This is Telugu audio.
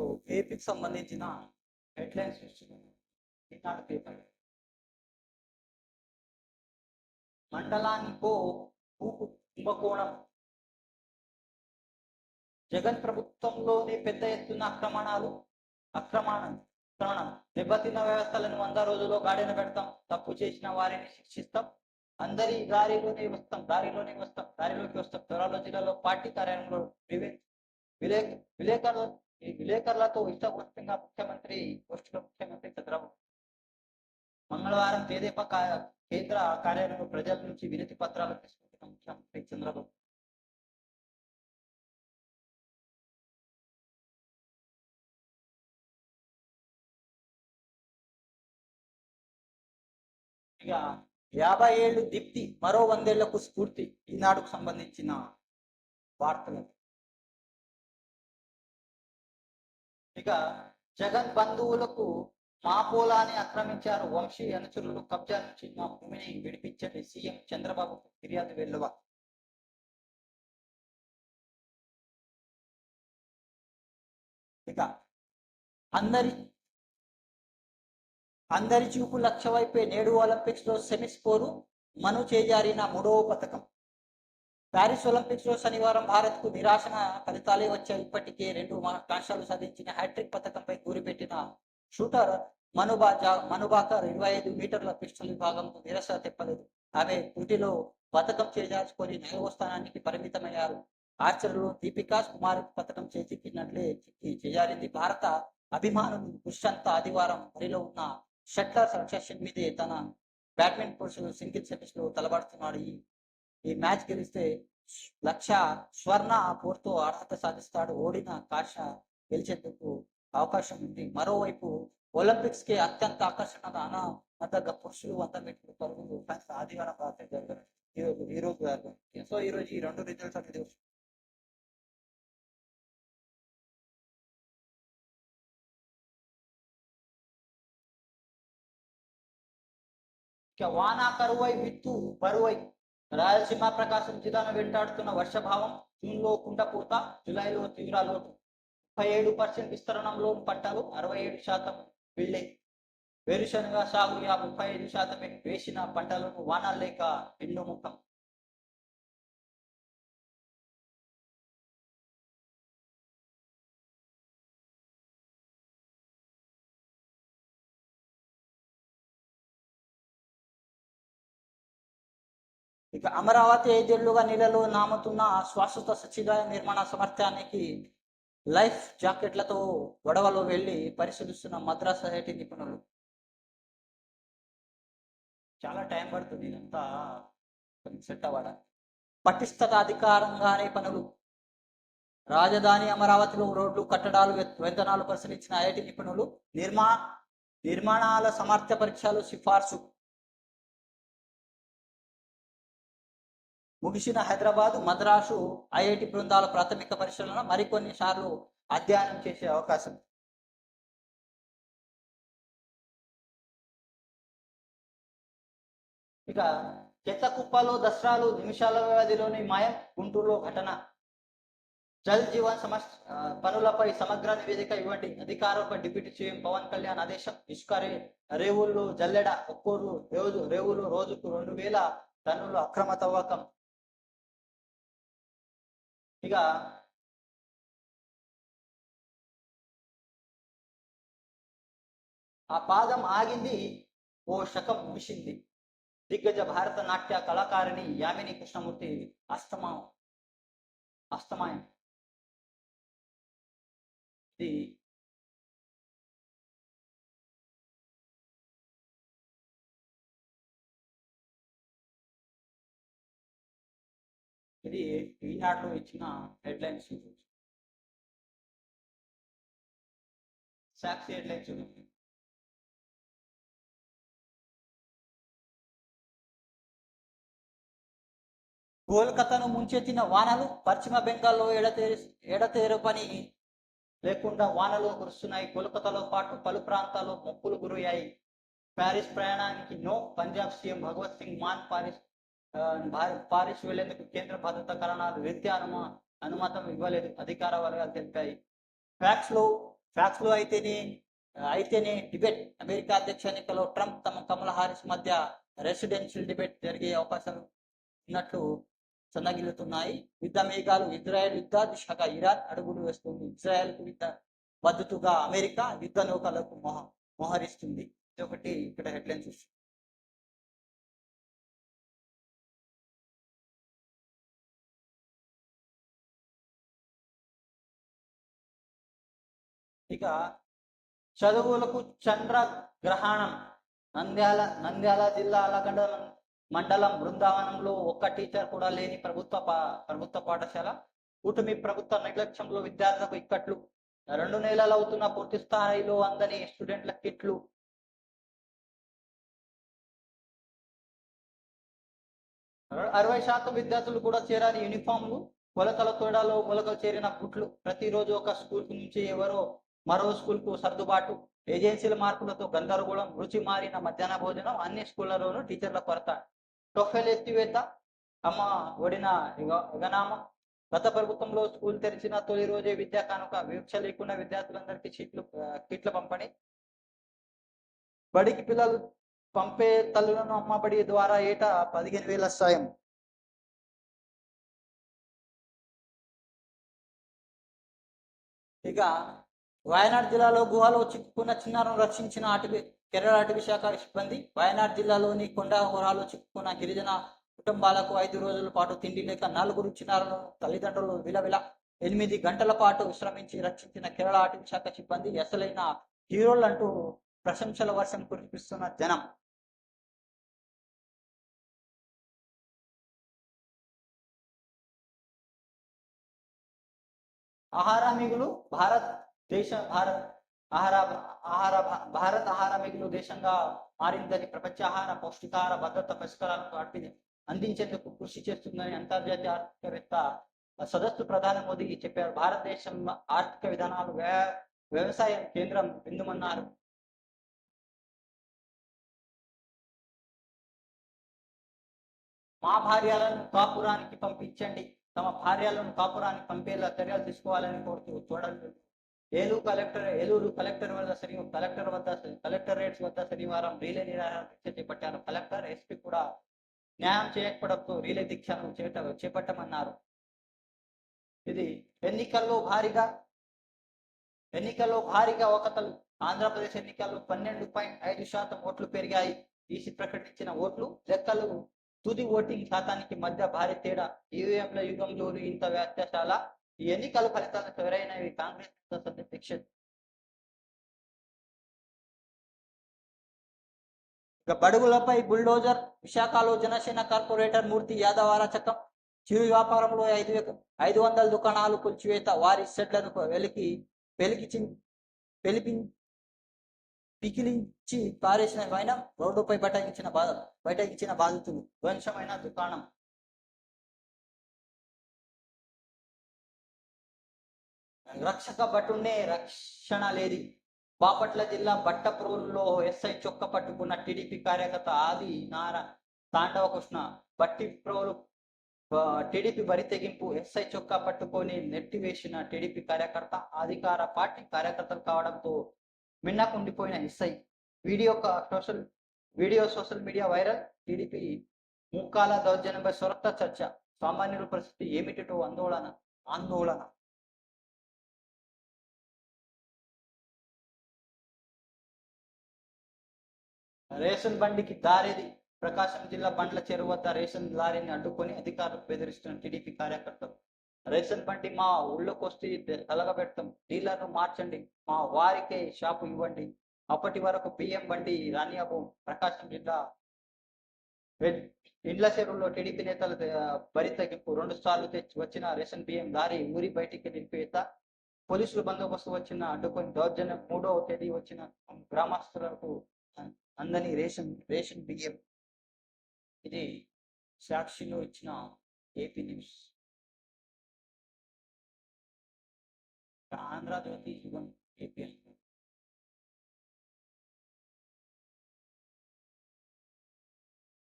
సో ఏపీకి సంబంధించిన హెడ్లైన్స్ ఇస్తున్నాను ఈనాడు పేపర్ మండలానికో భూ కుంభకోణం జగన్ ప్రభుత్వంలోనే పెద్ద ఎత్తున ఆక్రమణాలు అక్రమణం దెబ్బతిన్న వ్యవస్థలను వంద రోజుల్లో గాడిన పెడతాం తప్పు చేసిన వారిని శిక్షిస్తాం అందరి దారిలోనే వస్తాం దారిలోనే వస్తాం దారిలోకి వస్తాం త్వరలో జిల్లాలో పార్టీ కార్యాలయంలో విలేక విలేకరుల ఈ విలేకరులతో ఇష్టపూర్తిగా ముఖ్యమంత్రి గోష్ఠిలో ముఖ్యమంత్రి చంద్రబాబు. మంగళవారం తెదేపా కేంద్ర కార్యాలయంలో ప్రజల నుంచి వినతి పత్రాలు తీసుకుంటున్న ముఖ్యమంత్రి చంద్రబాబు. ఇక యాభై ఏళ్ళు దీప్తి మరో వందేళ్ళకు స్ఫూర్తి. ఈనాడుకు సంబంధించిన వార్తలు. ఇక జగన్ బంధువులకు మా పొలాన్ని ఆక్రమించారు వంశీ అనుచరులు. కబ్జా నుంచి మా భూమిని విడిపించండి. సీఎం చంద్రబాబు ఫిర్యాదు వెల్లువ. ఇక అందరి అందరి చూపు లక్ష్య వైపే నేడు ఒలింపిక్స్లో సెమీస్ పోరు మను చేజారిన మూడవ పథకం. ప్యారిస్ ఒలింపిక్స్లో శనివారం భారత్కు నిరాశన ఫలితాలే వచ్చాయి. ఇప్పటికే రెండు కాంక్షలు సాధించిన హ్యాట్రిక్ పథకంపై గురిపెట్టిన షూటర్ మనుబా జా- మనుబాకర్ ఇరవై ఐదు మీటర్ల పిస్టల్ విభాగంలో నిరాశ తెప్పలేదు. ఆమె పోటీలో పథకం చేజార్చుకొని నాలుగవ స్థానానికి పరిమితమయ్యారు. ఆర్చర్లు దీపికా కుమార్ పథకం చేజిక్కినట్లే చిక్కి చేజారింది. భారత అభిమానులు దుష్యంత ఆదివారం బరిలో ఉన్న షట్లర్ సక్సెషన్ మీదే తన బ్యాడ్మింటన్ పురుషులు సింగిల్ సెమీస్లో తలబడుతున్నాడు ఈ ఈ మ్యాచ్ గెలిస్తే లక్ష స్వర్ణ పోర్తో అర్హత సాధిస్తాడు ఓడిన కాష గెలిచేందుకు అవకాశం ఉంది. మరోవైపు ఒలింపిక్స్కి అత్యంత ఆకర్షణ అనామతగా పురుషులు వంద మీటర్లు పరుగులు ఆదివారం రాత్రి జరగను ఈ రోజు ఈ సో ఈ రోజు ఈ రెండు రిజల్ట్స్ అనేది వాన కరువై విత్తు బరువై రాయలసీమ ప్రకాశం జిల్లాను వెంటాడుతున్న వర్షభావం జూన్లో కుండపూత జూలైలో తీవ్ర లోటు ముప్పై ఏడు పర్సెంట్ విస్తరణంలో పంటలు అరవై ఏడు శాతం వెళ్ళే. వేరుశనగ సాగు యా ముప్పై ఐదు శాతం వేసిన పంటలను వానాలు లేక ఎండు ముఖం. ఇక అమరావతి ఐదేళ్ళుగా నీళ్ళలో నాముతున్న శాశ్వత సచివాలయ నిర్మాణ సమర్థ్యానికి లైఫ్ జాకెట్లతో గొడవలో వెళ్ళి పరిశీలిస్తున్న మద్రాస్ ఐఐటి నిపుణులు. చాలా టైం పడుతుంది ఇదంతా సెట్ అవ్వడానికి పటిష్టత అధికారంగానే పనులు. రాజధాని అమరావతిలో రోడ్లు కట్టడాలు వేతనాలు పరిశీలించిన ఐఐటి నిపుణులు నిర్మా నిర్మాణాల సమర్థ్య పరీక్షలు సిఫార్సు ముగిసిన హైదరాబాద్ మద్రాసు ఐఐటి బృందాల ప్రాథమిక పరిశీలన మరికొన్ని సార్లు అధ్యయనం చేసే అవకాశం. ఇక చెత్తకుప్పలో దసరాలు నిమిషాల వ్యవధిలోని మాయం గుంటూరులో ఘటన. జల్ జీవన్ సమస్ పనులపై సమగ్ర నివేదిక ఇవ్వండి. అధికారులపై డిప్యూటీ సీఎం పవన్ కళ్యాణ్ ఆదేశం ఇసుకరే రేవుల్లో జల్లెడ ఒక్కోరు రోజు రేవులు రోజుకు రెండు వేల టన్నులు అక్రమ తవ్వకం. ఇక ఆ పాదం ఆగింది ఓ శకం ముగిసింది. దిగ్గజ భారత నాట్య కళాకారిణి యామిని కృష్ణమూర్తి అస్తమా అస్తమాయం. ఇది ఇది ఈనాడులో ఇచ్చిన హెడ్లైన్స్ సాక్షి హెడ్లైన్స్ కోల్కతాను ముంచెత్తిన వానలు పశ్చిమ బెంగాల్లో ఎడతేరి ఎడతేరు పని లేకుండా వానలు కురుస్తున్నాయి. కోల్కతాలో పాటు పలు ప్రాంతాల్లో మొక్కులు గురయ్యాయి. ప్యారిస్ ప్రయాణానికి no Punjab CM Bhagwant Singh Mann Paris Paris వెళ్ళేందుకు కేంద్ర భద్రతా కారణాలు రీత్యా అనుమ అనుమతం ఇవ్వలేదు. అధికార వర్గాలు తెలిపాయి. ఫ్యాక్స్లో ఫ్యాక్స్లో అయితేనే అయితేనే డిబేట్. అమెరికా అధ్యక్ష ఎన్నికల్లో ట్రంప్ తమ కమల హారిస్ మధ్య రెసిడెన్షియల్ డిబేట్ జరిగే అవకాశాలు ఉన్నట్లు సన్నగిల్లుతున్నాయి యుద్ధ మేఘాలు ఇజ్రాయెల్ యుద్ధ దిశగా ఇరాన్ అడుగులు వేస్తుంది. ఇజ్రాయెల్ యుద్ధ మద్దతుగా అమెరికా యుద్ధ నౌకలకు మొహ మోహరిస్తుంది. ఇది ఒకటి ఇక్కడ హెడ్లైన్ ఇక చదువులకు చంద్ర గ్రహణం. నంద్యాల నంద్యాల జిల్లా అలగడ మండలం బృందావనంలో ఒక్క టీచర్ కూడా లేని ప్రభుత్వ పా- ప్రభుత్వ పాఠశాల. కూటమి ప్రభుత్వ నిర్లక్ష్యంలో విద్యార్థులకు ఇక్కట్లు. రెండు నెలలు అవుతున్న పూర్తి స్థాయిలో అందని స్టూడెంట్ల కిట్లు. అరవై శాతం విద్యార్థులు కూడా చేరాని యూనిఫామ్లు కొలతల తోడలో మొలకలు చేరిన బుట్లు. ప్రతిరోజు ఒక స్కూల్ నుంచి ఎవరో మరో స్కూల్కు సర్దుబాటు. ఏజెన్సీల మార్పులతో గందరగోళం రుచి మారిన మధ్యాహ్న భోజనం అన్ని స్కూళ్ళలోనూ టీచర్ల కొరత. టొఫెల్ ఎత్తివేత. అమ్మ ఒడిన యుగనామ. గత ప్రభుత్వంలో స్కూల్ తెరిచిన తొలి రోజే విద్యా కానుక. వివక్ష లేకుండా విద్యార్థులందరికీ సీట్లు కిట్ల పంపని బడికి పిల్లలు పంపే తల్లులను అమ్మ బడి ద్వారా ఏటా పదిహేను వేల సాయం. ఇక వయనాడ్ జిల్లాలో గుహలో చిక్కుకున్న చిన్నారులను రక్షించిన అటవీ కేరళ అటవీ శాఖ సిబ్బంది. వయనాడ్ జిల్లాలోని కొండ చిక్కుకున్న గిరిజన కుటుంబాలకు ఐదు రోజుల పాటు తిండి లేక నలుగురు చిన్నారులను తల్లిదండ్రులు విలవిల ఎనిమిది గంటల పాటు విశ్రమించి రక్షించిన కేరళ అటవీ శాఖ సిబ్బంది అసలైన హీరోలంటూ ప్రశంసల వర్షం కురిపిస్తున్న జనం. ఆహార మిగులు భారత్ దేశ భారత్ ఆహార ఆహార భారత ఆహార మిగులు దేశంగా మారిందని ప్రపంచ ఆహార పౌష్టికాహార భద్రత పరిష్కారాలకు అర్పి- అందించేందుకు కృషి చేస్తుందని అంతర్జాతీయ ఆర్థికవేత్త సదస్సు ప్రధాని మోదీ చెప్పారు. భారతదేశం ఆర్థిక విధానాలు వ్యయ- వ్యవసాయం కేంద్రం బిందుమన్నారు మా భార్యలను కాపురానికి పంపించండి. తమ భార్యలను కాపురానికి పంపేలా చర్యలు తీసుకోవాలని కోరుతూ చూడండి ఏలూరు కలెక్టర్ ఏలూరు కలెక్టర్ వద్ద శని కలెక్టర్ వద్ద కలెక్టరేట్స్ వద్ద శనివారం రీలే నిరాహార దీక్ష చేపట్టారు. కలెక్టర్ ఎస్పీ కూడా న్యాయం చేయకపోవడంతో రీలే దీక్షను చేట చేపట్టమన్నారు. ఇది ఎన్నికల్లో భారీగా ఎన్నికల్లో భారీగా ఒకతలు ఆంధ్రప్రదేశ్ ఎన్నికల్లో పన్నెండు పాయింట్ ఐదు శాతం ఓట్లు పెరిగాయి. ఈసీ ప్రకటించిన ఓట్లు లెక్కలు తుది ఓటింగ్ శాతానికి మధ్య భారీ తేడా. ఈవీఎంల యుగంలో ఇంత వ్యత్యాసాల ఈ ఎన్నికల ఫలితాలు ఎవరైనవి కాంగ్రెస్ నేత శిక్ష ఇక బడుగులపై బుల్డోజర్ విశాఖలో జనసేన కార్పొరేటర్ మూర్తి యాదవ్ అరాచకం చిరు వ్యాపారంలో ఐదు వేల- ఐదు వందల దుకాణాలు కూల్చివేత వారి షెడ్లను వెలికి పెలికి వెలిపి పికిలించి పారేసిన పైన రోడ్డుపై బైటకించిన బాధ బైఠాయించిన బాధితులు ధ్వంసమైన దుకాణం. రక్షక భటున్నే రక్షణ లేది. బాపట్ల జిల్లా బట్టప్రోలులో ఎస్ఐ చొక్క పట్టుకున్న టీడీపీ కార్యకర్త ఆది నారా తాండవ కృష్ణ బట్టి ప్రోలు టీడీపీ బరి తెగింపు ఎస్ఐ చొక్కా పట్టుకొని నెట్టివేసిన టీడీపీ కార్యకర్త అధికార పార్టీ కార్యకర్తలు కావడంతో మిన్నకుండిపోయిన SI. Video social video social media viral TDP ముక్కాల దౌర్జన్యంపై సొరత చర్చ. సామాన్యుల పరిస్థితి ఏమిటో ఆందోళన ఆందోళన. రేషన్ బండికి దారేది. ప్రకాశం జిల్లా బండ్ల చెరువు వద్ద రేషన్ లారీని అడ్డుకొని అధికారులు బెదిరిస్తున్న టీడీపీ కార్యకర్తలు. రేషన్ బండి మా ఊళ్ళోకి వస్తే కలగబెడతాం డీలర్ను మార్చండి. మా వారికే షాపు ఇవ్వండి. అప్పటి వరకు బియ్యం బండి రానియాబు ప్రకాశం జిల్లా ఇండ్ల చెరువులో టీడీపీ నేతల ఆ, బరి తగ్గింపు. రెండు సార్లు తెచ్చి వచ్చిన రేషన్ బియ్యం లారీ ఊరి బయటికి నిలిపేత పోలీసులు బందోబస్తు వచ్చిన అడ్డుకొని దౌర్జన్యం మూడవ తేదీ వచ్చిన గ్రామస్తులకు అందని రేషన్ రేషన్ బియ్యం ఇది సాక్షిలో ఇచ్చిన ఏపీ న్యూస్. ఆంధ్రజ్యోతి యుగం ఏపీ